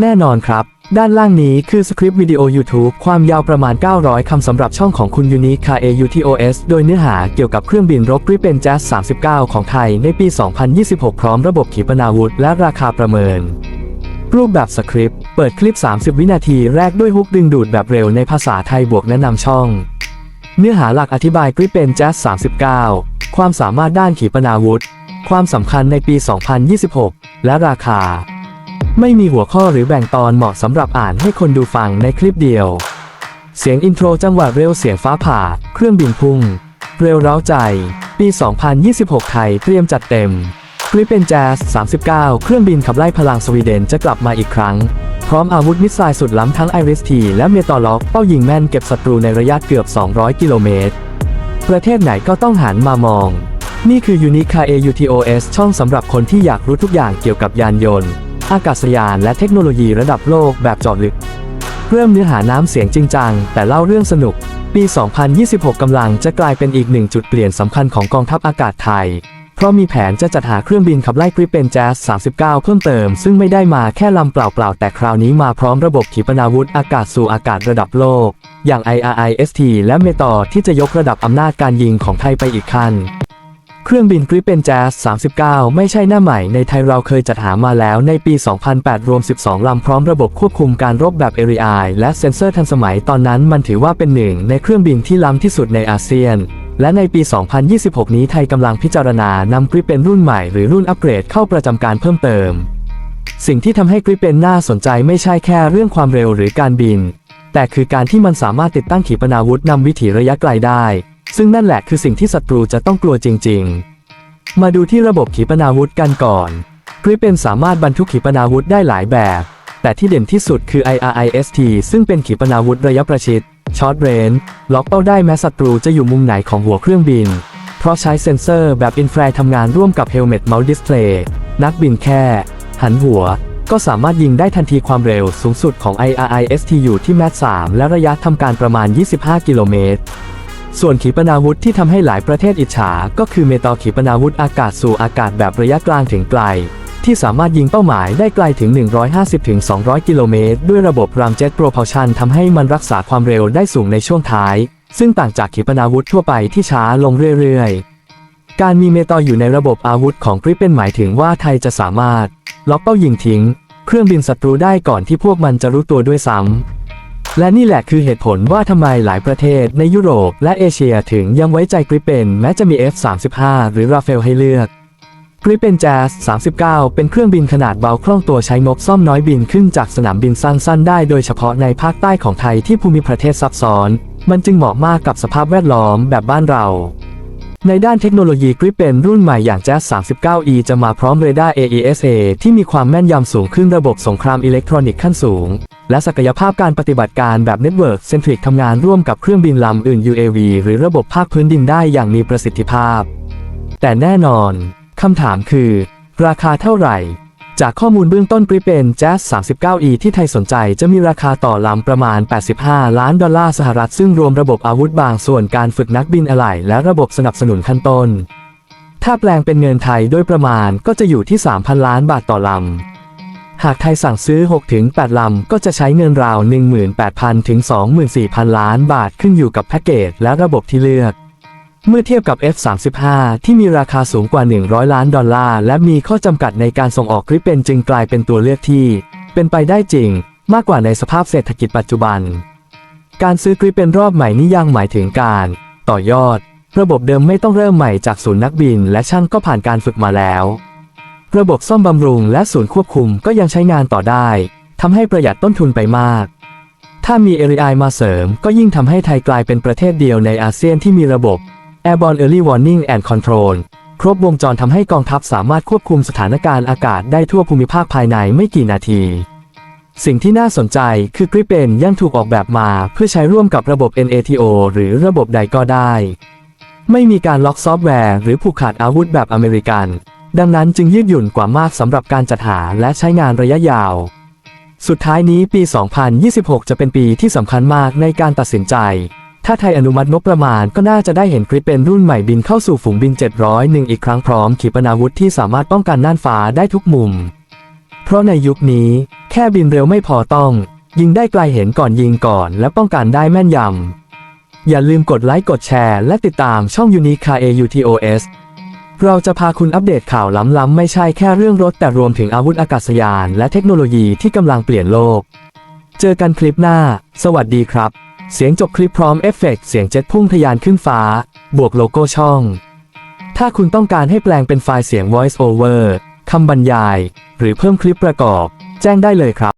แน่นอนครับ ด้านล่างนี้คือสคริปต์วิดีโอ YouTube ความยาวประมาณ 900 คำสำหรับช่องของคุณยูนิคาเอ UTOS โดยเนื้อหาเกี่ยวกับเครื่องบินรบกริเป็นแจ๊ส39 ของไทยในปี 2026 พร้อมระบบขีปนาวุธและราคาประเมิน รูปแบบสคริปต์ เปิดคลิป 30 วินาทีแรกด้วยฮุกดึงดูดแบบเร็วในภาษาไทยบวกแนะนำช่อง เนื้อหาหลักอธิบายกริเป็นแจ๊ส39 ความสามารถด้านขีปนาวุธ ความสำคัญในปี 2026 และราคา ไม่มีหัวข้อหรือแบ่งตอนเหมาะสำหรับอ่านให้คนดูฟังในคลิปเดียว เสียงอินโทรจังหวะเร็วเสียงฟ้าผ่า เครื่องบินพุ่ง เร็วร้าใจ ปี 2026 ไทยเตรียมจัดเต็มกริปเป็นแจ๊ส39 เครื่องบินขับไล่พลังสวีเดนจะกลับมาอีกครั้ง พร้อมอาวุธมิสไซล์สุดล้ำทั้งไอริสทีและเมตอล็อกเป้ายิงแม่นเก็บศัตรูในระยะเกือบ 200 กิโลเมตร ประเทศไหนก็ต้องหันมามอง นี่คือ Unica AUTOS ช่องสำหรับคนที่อยากรู้ทุกอย่างเกี่ยวกับยานยนต์ อากาศยานและเทคโนโลยีระดับโลกแบบจาะลึก เริ่มเนื้อหาน้ำเสียงจริงจัง แต่เล่าเรื่องสนุก ปี 2026 กำลังจะกลายเป็นอีกหนึ่งจุดเปลี่ยนสำคัญของกองทัพอากาศไทย เพราะมีแผนจะจัดหาเครื่องบินขับไล่กริปเป็นแจ๊ส39 เพิ่มเติม ซึ่งไม่ได้มาแค่ลำเปล่าๆ แต่คราวนี้มาพร้อมระบบขีปนาวุธอากาศสู่อากาศระดับโลก อย่าง IRIST และเมตอที่จะยกระดับอำนาจการยิงของไทยไปอีกขั้น เครื่องบินกริปเป็นแจ๊ส39 ไม่ใช่หน้าใหม่ในไทยเราเคยจัดหามาแล้วในปี 2008 รวม 12 ลำพร้อมระบบควบคุมการรบแบบ ARI และเซ็นเซอร์ทันสมัยตอนนั้นมันถือว่าเป็นหนึ่ง ในเครื่องบินที่ล้ำที่สุดในอาเซียน และในปี 2026 นี้ไทยกำลังพิจารณานำกริปเป็นรุ่นใหม่หรือรุ่นอัปเกรดเข้าประจำการเพิ่มเติม สิ่งที่ทำให้กริปเป็นน่าสนใจไม่ใช่แค่เรื่องความเร็วหรือการบิน แต่คือการที่มันสามารถติดตั้งขีปนาวุธนำวิถีระยะไกลได้ ซึ่งนั่นแหละคือสิ่งที่ศัตรูจะต้องกลัวจริง ๆ มาดูที่ระบบขีปนาวุธกันก่อนกริปเป็นสามารถบรรทุกขีปนาวุธได้หลายแบบ แต่ที่เด่นที่สุดคือ IRIST ซึ่งเป็นขีปนาวุธระยะประชิดช็อตเรนล็อกเป้าได้แม้ศัตรูจะอยู่มุมไหนของหัวเครื่องบิน เพราะใช้เซ็นเซอร์แบบอินฟราทำงานร่วมกับ Helmet Mount Display นักบินแค่ หันหัว ก็สามารถยิงได้ทันทีความเร็วสูงสุดของ IRIST อยู่ที่แมท3และระยะทำการประมาณ 25 กิโลเมตร ส่วนขีปนาวุธที่ทำให้หลายประเทศอิจฉา ก็คือเมตอขีปนาวุธอากาศสู่อากาศแบบระยะกลางถึงไกล ที่สามารถยิงเป้าหมายได้ไกลถึง 150-200 กิโลเมตร ด้วยระบบ Ramjet Propulsion ทำให้มันรักษาความเร็วได้สูงในช่วงท้าย ซึ่งต่างจากขีปนาวุธทั่วไปที่ช้าลงเรื่อยๆ การมีเมตออยู่ในระบบอาวุธของกริปเป็นหมายถึงว่าไทยจะสามารถ ล็อกเป้ายิงทิ้ง เครื่องบินศัตรูได้ก่อนที่พวกมันจะรู้ตัวด้วยซ้ำ และนี่แหละคือเหตุผลว่าทำไมหลายประเทศในยุโรปและเอเชียถึงยังไว้ใจกริปเปนแม้จะมี F-35 หรือราเฟลให้เลือกกริปเปนแจ๊ส39 เป็นเครื่องบินขนาดเบาคล่องตัวใช้งบซ่อมน้อยบินขึ้นจากสนามบินสั้นๆ ได้โดยเฉพาะในภาคใต้ของไทยที่ภูมิประเทศซับซ้อน มันจึงเหมาะมากกับสภาพแวดล้อมแบบบ้านเรา ในด้านเทคโนโลยีกริปเป็นรุ่นใหม่อย่าง Jazz 39e จะมาพร้อมเรดาร์ AESA ที่มีความแม่นยำสูงขึ้นระบบสงครามอิเล็กทรอนิกส์ขั้นสูง และศักยภาพการปฏิบัติการแบบเน็ตเวิร์กเซนทริกทำงานร่วมกับเครื่องบินลำอื่น UAV หรือระบบภาคพื้นดินได้อย่างมีประสิทธิภาพ แต่แน่นอนคำถามคือ ราคาเท่าไหร่ จากข้อมูลเบื้องต้นกริปเป็น Jazz 39e ที่ไทยสนใจจะมีราคาต่อลำประมาณ 85 ล้านดอลลาร์สหรัฐ ซึ่งรวมระบบอาวุธบางส่วนการฝึกนักบินอะไหล่และระบบสนับสนุนขั้นต้น ถ้าแปลงเป็นเงินไทยโดยประมาณก็จะอยู่ที่ 3,000 ล้านบาทต่อลำ หากไทยสั่งซื้อ 6-8 ลำ ก็จะใช้เงินราว 18,000 ถึง 24,000 ล้านบาทขึ้นอยู่กับแพ็กเกจและระบบที่เลือก เมื่อเทียบกับ F35 ที่มีราคาสูงกว่า 100 ล้านดอลลาร์ และมีข้อจำกัดในการส่งออกกริปเป็นจึงกลายเป็นตัวเลือกที่ เป็นไปได้จริง มากกว่าในสภาพเศรษฐกิจปัจจุบัน การซื้อกริปเป็นรอบใหม่นี้ยังหมายถึงการ ต่อยอด ระบบเดิมไม่ต้องเริ่มใหม่จากศูนย์นักบิน และช่างก็ผ่านการฝึกมาแล้ว ระบบซ่อมบำรุงและศูนย์ควบคุมก็ยังใช้งานต่อได้ทำให้ประหยัดต้นทุนไปมากถ้ามี ARI มาเสริมก็ยิ่งทำให้ไทยกลายเป็นประเทศเดียวในอาเซียนที่มีระบบ Airborne Early Warning and Control ครบวงจรทำให้กองทัพสามารถควบคุมสถานการณ์อากาศได้ทั่วภูมิภาคภายในไม่กี่นาที สิ่งที่น่าสนใจคือกริปเปนยังถูกออกแบบมาเพื่อใช้ร่วมกับระบบ NATO หรือระบบใดก็ได้ ไม่มีการล็อกซอฟต์แวร์หรือผูกขาดอาวุธแบบอเมริกัน ดังนั้นจึงยืดหยุ่นกว่ามากสำหรับการจัดหาและใช้งานระยะยาว สุดท้ายนี้ปี 2026 จะเป็นปีที่สำคัญมากในการตัดสินใจ ถ้าไทยอนุมัติงบประมาณก็น่าจะได้เห็นกริปเป็นรุ่นใหม่บินเข้าสู่ฝูงบิน 701 อีกครั้งพร้อมขีปนาวุธที่สามารถป้องกันน่านฟ้าได้ทุกมุม เพราะในยุคนี้ แค่บินเร็วไม่พอต้อง ยิงได้ไกลเห็นก่อนยิงก่อนและป้องกันได้แม่นยำ อย่าลืมกดไลค์กดแชร์และติดตามช่อง Unique Car AUTOS เราจะพาคุณอัปเดตข่าวล้ำๆไม่ใช่แค่เรื่องรถแต่รวมถึงอาวุธอากาศยาน และเทคโนโลยีที่กำลังเปลี่ยนโลก เจอกันคลิปหน้า สวัสดีครับ เสียงจบคลิปพร้อมเอฟเฟกต์เสียงเจ็ตพุ่งทะยานขึ้นฟ้า บวกโลโก้ช่อง ถ้าคุณต้องการให้แปลงเป็นไฟล์เสียง voice over คำบรรยาย หรือเพิ่มคลิปประกอบ แจ้งได้เลยครับ